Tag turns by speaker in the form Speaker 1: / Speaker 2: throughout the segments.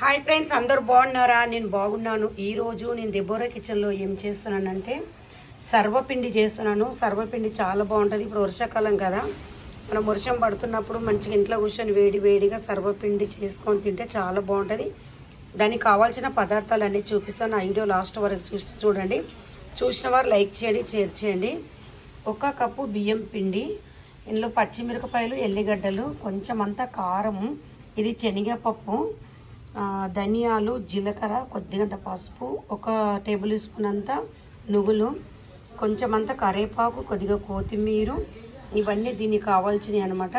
Speaker 1: Hi friends అందరూ బాగున్నారా? నేను బాగున్నాను. ఈరోజు నేను దెబ్బోరా కిచెన్లో ఏం చేస్తున్నానంటే సర్వపిండి చేస్తున్నాను. సర్వపిండి చాలా బాగుంటుంది. ఇప్పుడు వర్షాకాలం కదా. మనం వర్షం పడుతున్నప్పుడు మంచిగా ఇంట్లో కూర్చొని వేడి వేడిగా సర్వపిండి చేసుకొని తింటే చాలా బాగుంటుంది. దానికి కావాల్సిన పదార్థాలు అన్నీ చూపిస్తాను. ఆ వీడియో లాస్ట్ వరకు చూసి చూడండి. చూసిన వారు లైక్ చేయండి షేర్ చేయండి. ఒక కప్పు బియ్యం పిండి ఇందులో పచ్చిమిరపకాయలు ఎల్లిగడ్డలు కొంచెం అంతా కారం ఇది శనగపప్పు ధనియాలు జీలకర్ర కొద్దిగంత పసుపు ఒక టేబుల్ స్పూన్ అంతా నువ్వులు కొంచెం అంత కరివేపాకు కొద్దిగా కొత్తిమీర. ఇవన్నీ దీనికి కావాల్సినవి అనమాట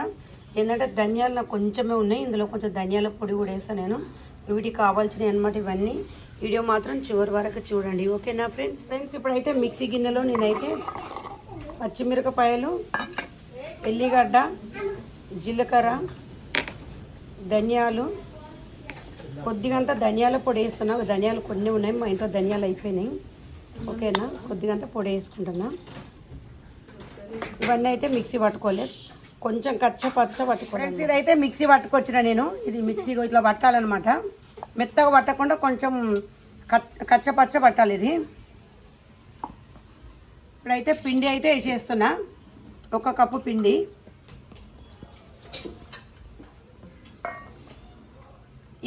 Speaker 1: ఏంటంటే ధనియాలు నాకు కొంచెమే ఉన్నాయి. ఇందులో కొంచెం ధనియాల పొడి కూడా వేస్తాను నేను. వీటికి కావాల్సినవి అనమాట ఇవన్నీ. వీడియో మాత్రం చివరి వరకు చూడండి. ఓకేనా ఫ్రెండ్స్? ఫ్రెండ్స్ ఇప్పుడైతే మిక్సీ గిన్నెలో నేనైతే పచ్చిమిరపకాయలు ఎల్లిగడ్డ జీలకర్ర ధనియాలు కొద్దిగంత ధనియాల పొడి వేస్తున్నా. ధనియాలు కొన్ని ఉన్నాయి. మా ఇంట్లో ధనియాలు అయిపోయినాయి. ఓకేనా? కొద్దిగంత పొడి వేసుకుంటున్నా. ఇవన్నీ అయితే మిక్సీ పట్టుకోలే. కొంచెం కచ్చ పచ్చ పట్టుకోవాలి ఇదైతే మిక్సీ పట్టుకొచ్చిన నేను. ఇది మిక్సీ ఇట్లా పట్టాలన్నమాట. మెత్తగా పట్టకుండా కొంచెం కచ్చ పచ్చ పట్టాలి ఇది. ఇప్పుడైతే పిండి అయితే వేసేస్తున్నా. ఒక కప్పు పిండి.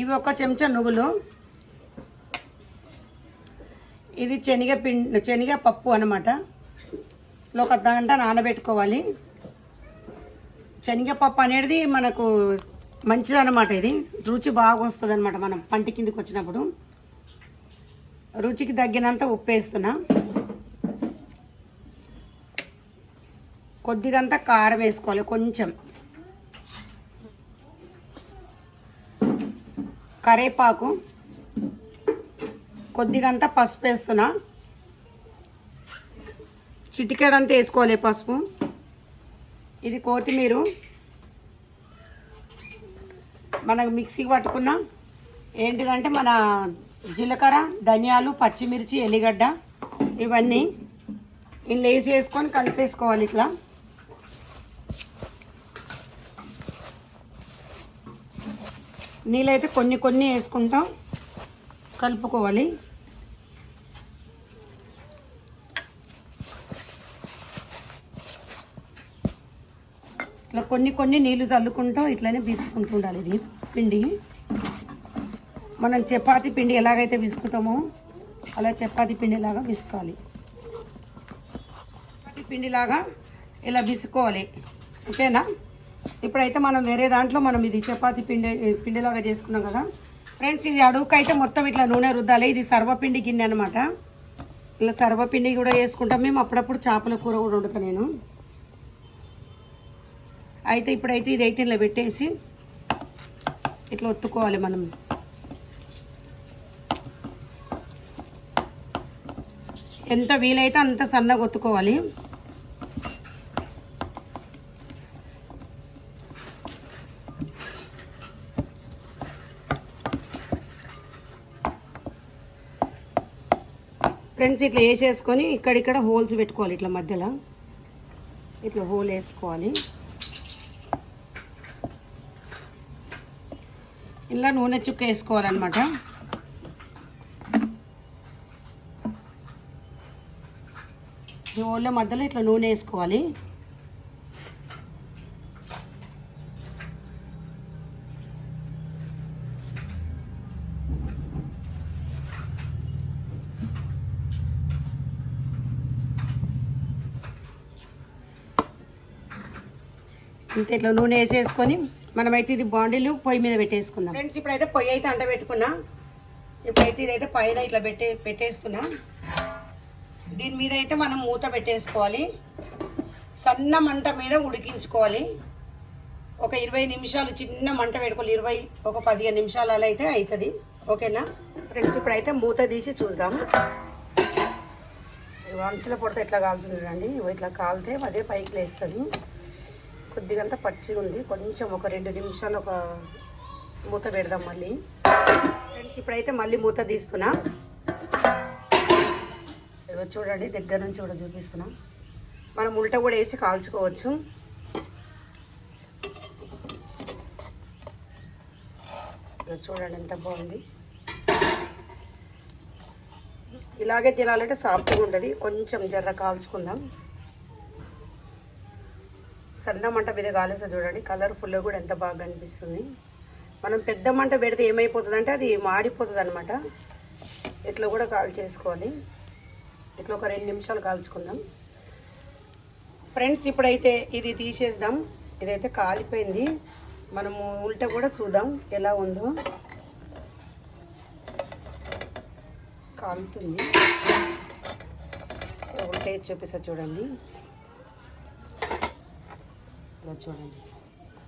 Speaker 1: ఇవి ఒక చెంచా నువ్వులు. ఇది శనగ పిండి శనగ పప్పు అనమాట ఒక గంట నానబెట్టుకోవాలి. శనగపప్పు అనేది మనకు మంచిదన్నమాట ఇది. రుచి బాగా వస్తుంది అనమాట మనం పంట కిందకి వచ్చినప్పుడు. రుచికి తగ్గినంత ఉప్పు వేస్తున్నా. కొద్దిగంత కారం వేసుకోవాలి కొంచెం. కరేపాకు. కొద్దిగంత పసుపు వేస్తున్నా. చిటికెడంతా వేసుకోవాలి పసుపు. ఇది కొత్తిమీర. మనకు మిక్సీకి పట్టుకున్న ఏంటిదంటే మన జీలకర్ర ధనియాలు పచ్చిమిర్చి ఎల్లిగడ్డ ఇవన్నీ. ఇందులో వేసి వేసుకొని కలిపేసుకోవాలి ఇట్లా. నీళ్ళైతే కొన్ని కొన్ని వేసుకుంటాం. కలుపుకోవాలి. ఇట్లా కొన్ని కొన్ని నీళ్ళు చల్లుకుంటాం. ఇట్లనే తీసుకుంటూ ఉండాలి ఇది పిండి. మనం చపాతి పిండి ఎలాగైతే విసుకుతామో అలా చపాతి పిండిలాగా విసుకోవాలి. చపాతి పిండిలాగా ఇలా విసుకోవాలి. ఓకేనా? ఇప్పుడైతే మనం వేరే దాంట్లో మనం ఇది చపాతి పిండి పిండిలాగా చేసుకున్నాం కదా. ఫ్రెండ్స్ ఇది అడుగుకైతే మొత్తం ఇట్లా నూనె రుద్దాలి. ఇది సర్వపిండి గిన్నె అనమాట ఇలా సర్వపిండి కూడా వేసుకుంటాం మేము అప్పుడప్పుడు చేపల కూర కూడా వండుతాను నేను. అయితే ఇప్పుడైతే ఇది అయితే ఇలా పెట్టేసి ఇట్లా ఒత్తుకోవాలి మనం. ఎంత వీలైతే అంత సన్నగా ఒత్తుకోవాలి. ఫ్రెండ్స్ ఇట్లా వేసేసుకొని ఇక్కడిక్కడ హోల్స్ పెట్టుకోవాలి ఇట్లా మధ్యలో. ఇట్లా హోల్ వేసుకోవాలి. ఇలా నూనె చుక్క వేసుకోవాలన్నమాట. ఈ హోళ్ళ మధ్యలో ఇట్లా నూనె వేసుకోవాలి. ఇంత ఇట్లా నూనె వేసేసుకొని మనమైతే ఇది బాండీలు పొయ్యి మీద పెట్టేసుకుందాం. ఫ్రెండ్స్ ఇప్పుడైతే పొయ్యి అయితే అంట పెట్టుకున్నా. ఇప్పుడైతే ఇదైతే పైన ఇట్లా పెట్టే పెట్టేస్తున్నా. దీని మీద అయితే మనం మూత పెట్టేసుకోవాలి. సన్న మంట మీద ఉడికించుకోవాలి. ఒక ఇరవై నిమిషాలు చిన్న మంట పెట్టుకోవాలి. ఇరవై ఒక పదిహేను నిమిషాలు అలా అయితే అవుతుంది ఓకేనా? ఫ్రెండ్స్ ఇప్పుడైతే మూత తీసి చూద్దాం. వంచుల పొడితే ఎట్లా కాలుతుంది చూడండి ఇట్లా కాలితే అదే పైకి లేస్తుంది. కొద్దిగంత పచ్చిగా ఉంది. కొంచెం ఒక రెండు నిమిషాలు ఒక మూత పెడదాం మళ్ళీ. ఫ్రెండ్స్ ఇప్పుడైతే మళ్ళీ మూత తీస్తున్నా. చూడండి దగ్గర నుంచి కూడా చూపిస్తున్నా. మనం ఉల్ట కూడా వేసి కాల్చుకోవచ్చు. చూడండి ఎంత బాగుంది. ఇలాగే తినాలంటే సాఫ్ట్గా ఉంటుంది. కొంచెం జర్ర కాల్చుకుందాం. సన్న మంట మీద కాలేసా చూడండి కలర్ఫుల్గా కూడా ఎంత బాగా కనిపిస్తుంది. మనం పెద్ద మంట పెడితే ఏమైపోతుంది అంటే అది మాడిపోతుంది అనమాట ఇట్లా కూడా కాల్ చేసుకోవాలి. ఇట్లా ఒక రెండు నిమిషాలు కాల్చుకుందాం. ఫ్రెండ్స్ ఇప్పుడైతే ఇది తీసేద్దాం. ఇదైతే కాలిపోయింది. మనము ఉల్టా కూడా చూద్దాం ఎలా ఉందో. కాలుతుంది. ఉల్ట చూపిస్తా చూడండి. ఇలా చూడండి.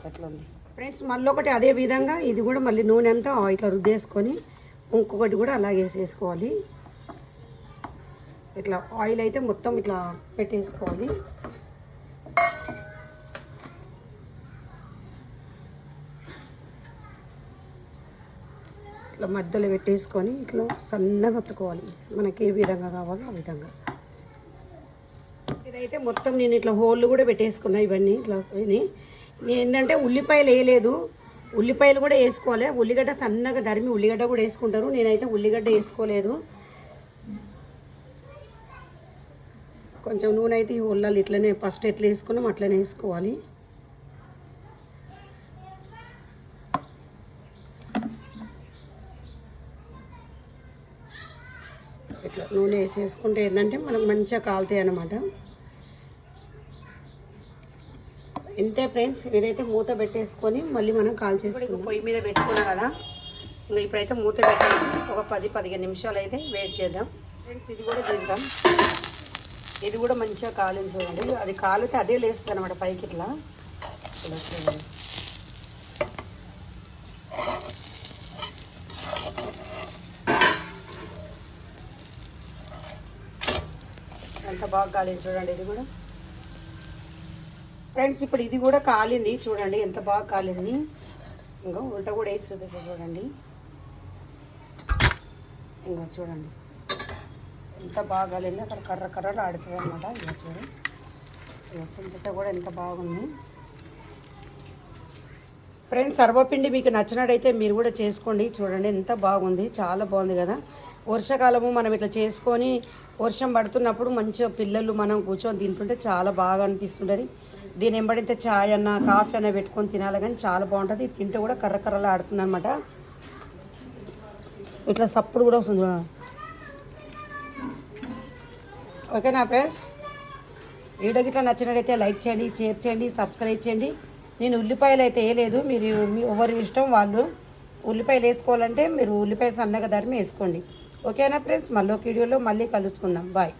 Speaker 1: ఎట్లా ఉంది? ఫ్రెండ్స్ మళ్ళీ ఒకటి అదే విధంగా ఇది కూడా మళ్ళీ నూనె అంతా ఇట్లా రుద్దేసుకొని ఇంకొకటి కూడా అలాగే వేసేసుకోవాలి. ఇట్లా ఆయిల్ అయితే మొత్తం ఇట్లా పెట్టేసుకోవాలి. ఇట్లా మధ్యలో పెట్టేసుకొని ఇట్లా సన్నగా ఒత్తుకోవాలి. మనకి ఏ విధంగా కావాలో ఆ విధంగా. ఇదైతే మొత్తం నేను ఇట్లా హోళ్ళు కూడా పెట్టేసుకున్నా ఇవన్నీ ఇట్లా ఇవి. ఏంటంటే ఉల్లిపాయలు వేయలేదు. ఉల్లిపాయలు కూడా వేసుకోవాలి. ఉల్లిగడ్డ సన్నగా దరిమి ఉల్లిగడ్డ కూడా వేసుకుంటారు. నేనైతే ఉల్లిగడ్డ వేసుకోలేదు. కొంచెం నూనె అయితే ఈ ఉల్లాలు ఇట్లనే ఫస్ట్ ఎట్లా వేసుకున్నాం అట్లనే వేసుకోవాలి. ఇట్లా నూనె వేసేసుకుంటే ఏంటంటే మనకు మంచిగా కాలుతాయి అన్నమాట. ఇంతే ఫ్రెండ్స్ ఇదైతే మూత పెట్టేసుకొని మళ్ళీ మనం కాల్ చేసుకుందాం. పొయ్యి మీద పెట్టుకున్నా కదా ఇంకా ఇప్పుడైతే మూత పెట్టేసి ఒక పది పదిహేను నిమిషాలు అయితే వెయిట్ చేద్దాం. ఫ్రెండ్స్ ఇది కూడా చేద్దాం ఇది కూడా మంచిగా కాలింది చూడండి. అది కాలితే అదే లేస్తుంది అనమాట పైకి ఇట్లా. ఎంత బాగా కాలింది చూడండి ఇది కూడా. ఫ్రెండ్స్ ఇప్పుడు ఇది కూడా కాలింది. చూడండి ఎంత బాగా కాలింది. ఇంకా ఉల్ట కూడా వేసి చూపిస్తా చూడండి. ఇంకా చూడండి. ఎంత బాగా కాలింది. అసలు కర్ర కర్రలు ఆడుతుంది అనమాట ఇంకా చూడండి వచ్చిన చింతట కూడా ఎంత బాగుంది. ఫ్రెండ్స్ సర్వపిండి మీకు నచ్చినట్టయితే మీరు కూడా చేసుకోండి. చూడండి ఎంత బాగుంది. చాలా బాగుంది కదా. వర్షాకాలము మనం ఇట్లా చేసుకొని వర్షం పడుతున్నప్పుడు మంచిగా పిల్లలు మనం కూర్చొని తింటుంటే చాలా బాగా అనిపిస్తుంటుంది. దీని ఎంబడితే చాయ్ అన్న కాఫీ అన్న పెట్టుకొని తినాలి కానీ చాలా బాగుంటుంది. తింటే కూడా కర్ర కర్రలు ఆడుతుంది అనమాట ఇట్లా సప్పుడు కూడా వస్తుంది ఓకేనా ఫ్రెండ్స్? వీడియో గిట్లా నచ్చినట్టయితే లైక్ చేయండి షేర్ చేయండి సబ్స్క్రైబ్ చేయండి. నేను ఉల్లిపాయలు అయితే వేయలేదు. మీరు మీ ఎవరి ఇష్టం వాళ్ళు ఉల్లిపాయలు వేసుకోవాలంటే మీరు ఉల్లిపాయ సన్నగా ధరిమి వేసుకోండి. ఓకేనా ఫ్రెండ్స్? మళ్ళీ ఒక వీడియోలో మళ్ళీ కలుసుకుందాం. బాయ్.